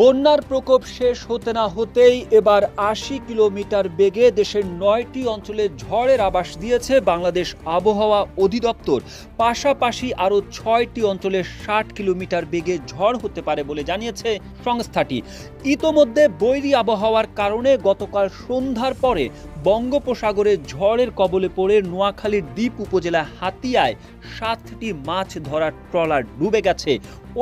বন্যার প্রকোপ শেষ হতে না হতেই এবার আশি কিলোমিটার বেগে দেশের নয়টি অঞ্চলে ঝড়ের আবাস দিয়েছে বাংলাদেশ আবহাওয়া অধিদপ্তর। পাশাপাশি আরও ছয়টি অঞ্চলে ষাট কিলোমিটার বেগে ঝড় হতে পারে বলে জানিয়েছে সংস্থাটি। ইতোমধ্যে বৈরী আবহাওয়ার কারণে গতকাল সন্ধ্যার পরে বঙ্গোপসাগরে ঝড়ের কবলে পড়ে নোয়াখালীর দ্বীপ উপজেলা হাতিয়ায় সাতটি মাছ ধরার ট্রলার ডুবে গেছে।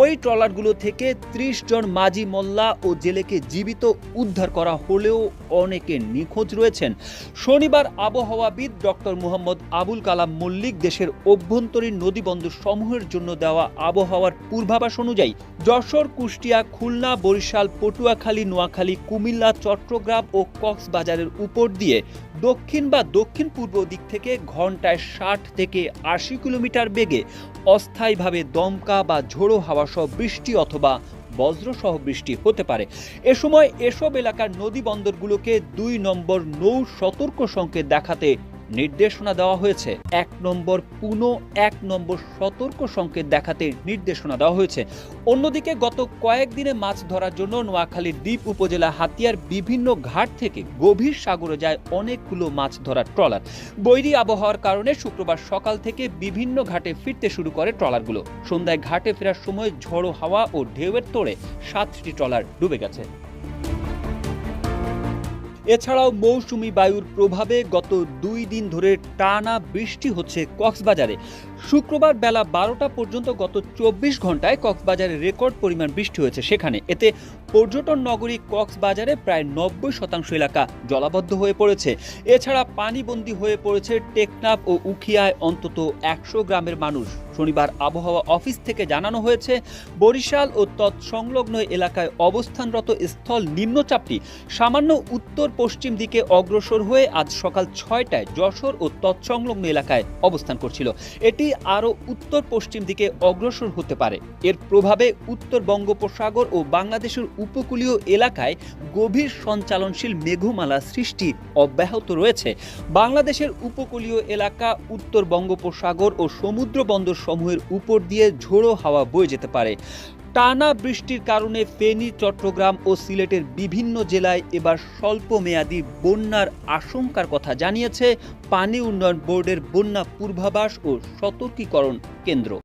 ওই ট্রলারগুলো থেকে ত্রিশ জন মাঝি মোল্লা ও জেলেকে জীবিত উদ্ধার করা হলেও অনেকে নিখোঁজ রয়েছেন। শনিবার আবহাওয়াবিদ ডক্টর মোহাম্মদ আবুল কালাম মল্লিক দেশের অভ্যন্তরীণ নদীবন্দর সমূহের জন্য দেওয়া আবহাওয়ার পূর্বাভাস অনুযায়ী যশোর, কুষ্টিয়া, খুলনা, বরিশাল, পটুয়াখালী, নোয়াখালী, কুমিল্লা, চট্টগ্রাম ও কক্সবাজারের উপর দিয়ে দক্ষিণ বা দক্ষিণ পূর্ব দিক থেকে ঘন্টায় ষাট থেকে আশি কিলোমিটার বেগে অস্থায়ীভাবে দমকা বা ঝোড়ো হাওয়া সহ বৃষ্টি অথবা বজ্রসহ বৃষ্টি হতে পারে। এ সময় এসব এলাকার নদী বন্দরগুলোকে দুই নম্বর নৌ সতর্ক সংকেত দেখাতে নির্দেশনা দেওয়া হয়েছে। এক নম্বর পুনঃ, এক নম্বর সতর্ক সংকেত দেখাতে নির্দেশনা দেওয়া হয়েছে। অন্যদিকে গত কয়েকদিনে মাছ ধরার জন্য নোয়াখালীর দ্বীপ উপজেলা হাতিয়ার বিভিন্ন ঘাট থেকে গভীর সাগরে যায় অনেকগুলো মাছ ধরার ট্রলার। বৈরী আবহাওয়ার কারণে শুক্রবার সকাল থেকে বিভিন্ন ঘাটে ফিরতে শুরু করে ট্রলারগুলো। সন্ধ্যায় ঘাটে ফেরার সময় ঝড়ো হাওয়া ও ঢেউয়ের তোড়ে সাতটি ট্রলার ডুবে গেছে। এছাড়াও মৌসুমি বায়ুর প্রভাবে গত দুই দিন ধরে টানা বৃষ্টি হচ্ছে কক্সবাজারে। শুক্রবার বেলা বারোটা পর্যন্ত গত চব্বিশ ঘন্টায় কক্সবাজারে রেকর্ড পরিমাণ বৃষ্টি হয়েছে সেখানে। এতে পর্যটন নগরী কক্সবাজারে প্রায় নব্বই শতাংশ এলাকা জলাবদ্ধ হয়ে পড়েছে। এছাড়া পানিবন্দী হয়ে পড়েছে টেকনাফ ও উখিয়ায় অন্তত একশো গ্রামের মানুষ। শনিবার আবহাওয়া অফিস থেকে জানানো হয়েছে, বরিশাল ও তৎসংলগ্ন এলাকায় অবস্থানরত স্থল নিম্নচাপটি সামান্য উত্তর পশ্চিম দিকে অগ্রসর হয়ে আজ সকাল ছয়টায় যশোর ও তৎসংলগ্ন এলাকায় অবস্থান করছিল। এটি আরও উত্তর পশ্চিম দিকে অগ্রসর হতে পারে। এর প্রভাবে উত্তর বঙ্গোপসাগর ও বাংলাদেশের উপকূলীয় এলাকায় গভীর সঞ্চালনশীল মেঘমালা সৃষ্টি অব্যাহত রয়েছে। বাংলাদেশের উপকূলীয় এলাকা উত্তর বঙ্গোপসাগর ও সমুদ্র বন্দর সমূহের উপর দিয়ে ঝোড়ো হাওয়া বয়ে যেতে পারে। টানা বৃষ্টির কারণে ফেনী, চট্টগ্রাম ও সিলেটের বিভিন্ন জেলায় এবার স্বল্প মেয়াদী বন্যার আশঙ্কার কথা জানিয়েছে পানি উন্নয়ন বোর্ডের বন্যা পূর্বাভাস ও সতর্কীকরণ কেন্দ্র।